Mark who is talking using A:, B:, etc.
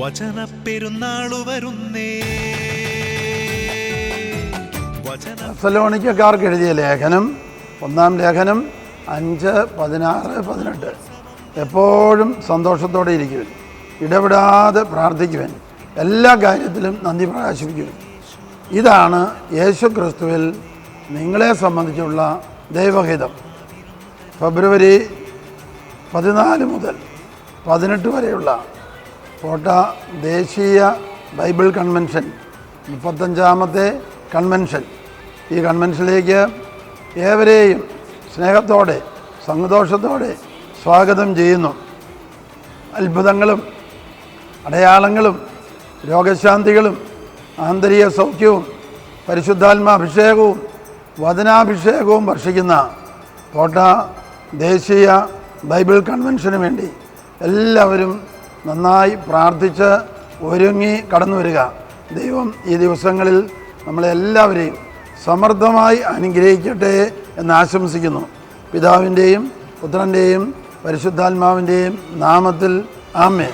A: വചന പെരുന്നാളു വരുന്നേ വചന
B: തെസലോണിക്കക്കാർക്ക് എഴുതിയ ലേഖനം ഒന്നാം ലേഖനം അഞ്ച് പതിനാറ് പതിനെട്ട്. എപ്പോഴും സന്തോഷത്തോടെ ഇരിക്കുവൻ. ഇടപെടാതെ പ്രാർത്ഥിക്കുവൻ. എല്ലാ കാര്യത്തിലും നന്ദി പ്രകാശിപ്പിക്കുവൻ. ഇതാണ് യേശു ക്രിസ്തുവിൽ നിങ്ങളെ സംബന്ധിച്ചുള്ള ദൈവഹിതം. ഫെബ്രുവരി പതിനാല് മുതൽ പതിനെട്ട് വരെയുള്ള കോട്ട ദേശീയ ബൈബിൾ കൺവെൻഷൻ മുപ്പത്തഞ്ചാമത്തെ കൺവെൻഷൻ. ഈ കൺവെൻഷനിലേക്ക് ഏവരെയും സ്നേഹത്തോടെ സന്തോഷത്തോടെ സ്വാഗതം ചെയ്യുന്നു. അത്ഭുതങ്ങളും അടയാളങ്ങളും രോഗശാന്തികളും ആന്തരിക സൗഖ്യവും പരിശുദ്ധാത്മാഭിഷേകവും വചനാഭിഷേകവും വർഷിക്കുന്ന കോട്ട ദേശീയ ബൈബിൾ കൺവെൻഷന് വേണ്ടി എല്ലാവരും നന്നായി പ്രാർത്ഥിച്ച് ഒരുങ്ങി കടന്നു വരിക. ദൈവം ഈ ദിവസങ്ങളിൽ നമ്മളെല്ലാവരെയും സമൃദ്ധമായി അനുഗ്രഹിക്കട്ടെ എന്ന് ആശംസിക്കുന്നു. പിതാവിന്റെയും പുത്രന്റെയും പരിശുദ്ധാത്മാവിന്റെയും നാമത്തിൽ ആമേ